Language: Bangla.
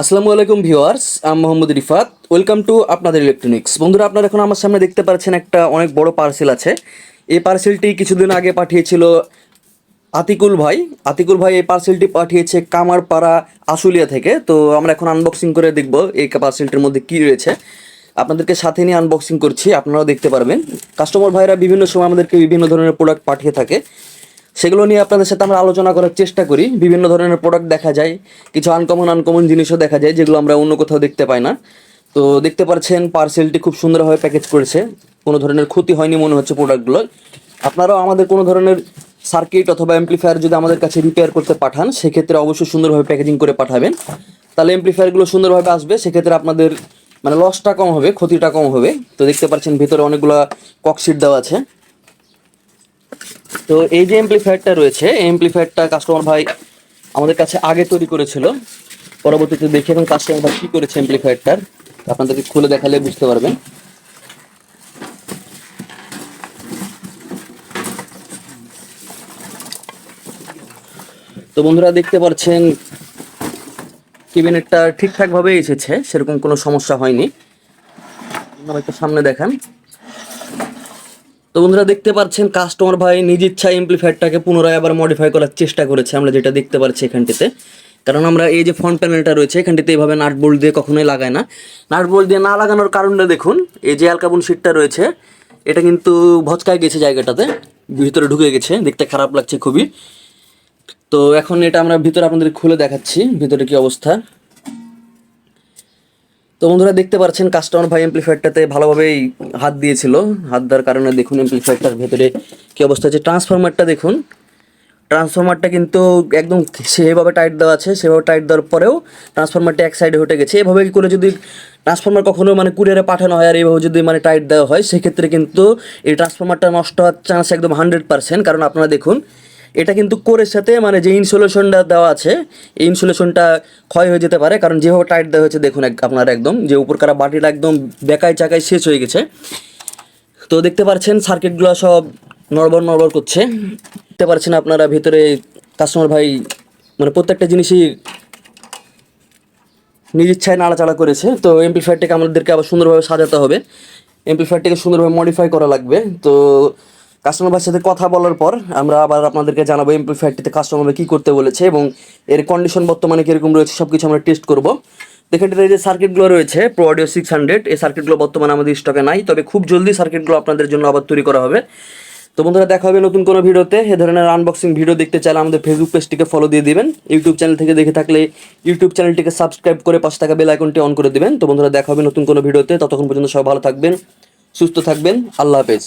আসসালামু আলাইকুম ভিউয়ার্স, আমি মোহাম্মদ রিফাত। ওয়েলকাম টু আপনাদের ইলেকট্রনিক্স বন্ধুরা, আপনারা এখন আমার সামনে দেখতে পাচ্ছেন একটা অনেক বড় পার্সেল আছে। এই পার্সেলটি কিছুদিন আগে পাঠিয়েছিল আতিকুল ভাই। আতিকুল ভাই এই পার্সেলটি পাঠিয়েছে কামারপাড়া, আশুলিয়া থেকে। তো আমরা এখন আনবক্সিং করে দেখব এই পার্সেলটির মধ্যে কী রয়েছে। আপনাদেরকে সাথে নিয়ে আনবক্সিং করছি, আপনারাও দেখতে পারবেন। কাস্টমার ভাইরা বিভিন্ন সময় আমাদেরকে বিভিন্ন ধরনের প্রোডাক্ট পাঠিয়ে থাকে। সেগুলো নিয়ে আপনাদের সাথে আমরা আলোচনা করার চেষ্টা করি। বিভিন্ন ধরনের প্রোডাক্ট দেখা যায়, কিছু আনকমন আনকমন জিনিসও দেখা যায়, যেগুলো আমরা অন্য কোথাও দেখতে পাই না। তো দেখতে পাচ্ছেন পার্সেলটি খুব সুন্দরভাবে প্যাকেজ করেছে। কোনো ধরনের ক্ষতি হয়নি মনে হচ্ছে প্রোডাক্টগুলো আপনারাও আমাদের কোনো ধরনের সার্কিট অথবা অ্যাম্প্লিফায়ার যদি আমাদের কাছে রিপেয়ার করতে পাঠান, সেক্ষেত্রে অবশ্যই সুন্দরভাবে প্যাকেজিং করে পাঠাবেন। তাহলে অ্যাম্প্লিফায়ারগুলো সুন্দরভাবে আসবে, সেক্ষেত্রে আপনাদের মানে লসটা কম হবে, ক্ষতিটা কম হবে। তো দেখতে পাচ্ছেন, ভিতরে অনেকগুলো ককশিট দেওয়া আছে। তো এই যে এমপ্লিফায়ারটা রয়েছে, এই এমপ্লিফায়ারটা কাস্টমার ভাই আমাদের কাছে আগে তৈরি করেছিল। পরবর্তীতে দেখে এবং কাস্টমার ভাই কী করেছে এমপ্লিফায়ারটার আপনাদেরকে খুলে দেখালে বুঝতে পারবেন। তো বন্ধুরা দেখতে পাচ্ছেন কেবিনেটটা ঠিকঠাকভাবে এসেছে, সেরকম কোনো সমস্যা হয়নি। একটু সামনে দেখান। তো বন্ধুরা দেখতে পাচ্ছেন কাস্টমার ভাই নিজ ইচ্ছা এমপ্লিফায়ারটাকে পুনরায় আবার মডিফাই করার চেষ্টা করেছে, আমরা যেটা দেখতে পাচ্ছি এখানটিতে। কারণ আমরা এই যে ফ্রন্ট প্যানেলটা রয়েছে, এখানটিতে এইভাবে নাট বোল্ট দিয়ে কখনোই লাগায় না। নাট বোল্ট দিয়ে না লাগানোর কারণটা দেখুন, এই যে অ্যালকাবন সিটটা রয়েছে, এটা কিন্তু ভচকায় গেছে জায়গাটাতে, ভিতরে ঢুকে গেছে, দেখতে খারাপ লাগছে খুবই। তো এখন এটা আমরা ভিতরে আপনাদের খুলে দেখাচ্ছি, ভিতরে কি অবস্থা। তো বন্ধুরা দেখতে পাচ্ছেন কাস্টমার ভাই এমপ্লিফায়ারটাতে ভালোভাবেই হাত দিয়েছিল। হাত দেওয়ার কারণে দেখুন এমপ্লিফায়ারটার ভেতরে কি অবস্থা আছে ট্রান্সফরমারটা দেখুন। ট্রান্সফরমারটা কিন্তু একদম সেভাবে টাইট দেওয়া আছে। সেভাবে টাইট দেওয়ার পরেও ট্রান্সফরমারটা এক সাইডে হটে গেছে। এভাবে করে যদি ট্রান্সফরমার কখনো মানে কুরিয়ারে পাঠানো হয় আর এইভাবে যদি মানে টাইট দেওয়া হয়, সেক্ষেত্রে কিন্তু এই ট্রান্সফরমারটা নষ্ট হওয়ার চান্স একদম হান্ড্রেড পার্সেন্ট কারণ আপনারা দেখুন এটা কিন্তু কোরের সাথে মানে যে ইনসুলেশনটা দেওয়া আছে, এই ইনসুলেশনটা ক্ষয় হয়ে যেতে পারে। কারণ যেভাবে টাইট দেওয়া হয়েছে, দেখুন আপনার একদম, যে উপরকার বাটিটা একদম বেকায় চাকায় শেষ হয়ে গেছে। তো দেখতে পাচ্ছেন, সার্কিটগুলো সব নড়বড় নড়বড় করছে। দেখতে পাচ্ছেন আপনারা ভিতরে কাস্টমার ভাই মানে প্রত্যেকটা জিনিসই নিজ ইচ্ছায় নাড়াচাড়া করেছে। তো এমপ্লিফায়ারটাকে আমাদেরকে আবার সুন্দরভাবে সাজাতে হবে। এমপ্লিফায়ারটাকে সুন্দরভাবে মডিফাই করা লাগবে। তো কাস্টমার সাথে কথা বলার পর আমরা আবার আপনাদেরকে জানাব এমপ্লিফায়ারটিতে কাস্টমার ভাই কী করতে বলেছে এবং এর কন্ডিশন বর্তমানে কীরকম রয়েছে সব কিছু আমরা টেস্ট করব। দেখেন এই যে সার্কিটগুলো রয়েছে প্রো অডিও সিক্স হান্ড্রেড এই সার্কিটগুলো বর্তমানে আমাদের স্টকে নাই, তবে খুব জলদি সার্কিটগুলো আপনাদের জন্য আবার তৈরি করা হবে। তো বন্ধুরা, দেখা হবে নতুন কোনো ভিডিওতে। এ ধরনের আনবক্সিং ভিডিও দেখতে চাইলে আমাদের ফেসবুক পেজটিকে ফলো দিয়ে দিবেন। ইউটিউব চ্যানেল থেকে দেখে থাকলে ইউটিউব চ্যানেলটিকে সাবস্ক্রাইব করে পাশে থাকা বেল আইকনটি অন করে দিবেন। তো বন্ধুরা, দেখা হবে নতুন কোনো ভিডিওতে। ততক্ষণ পর্যন্ত সবাই ভালো থাকবেন, সুস্থ থাকবেন। আল্লাহ হাফেজ।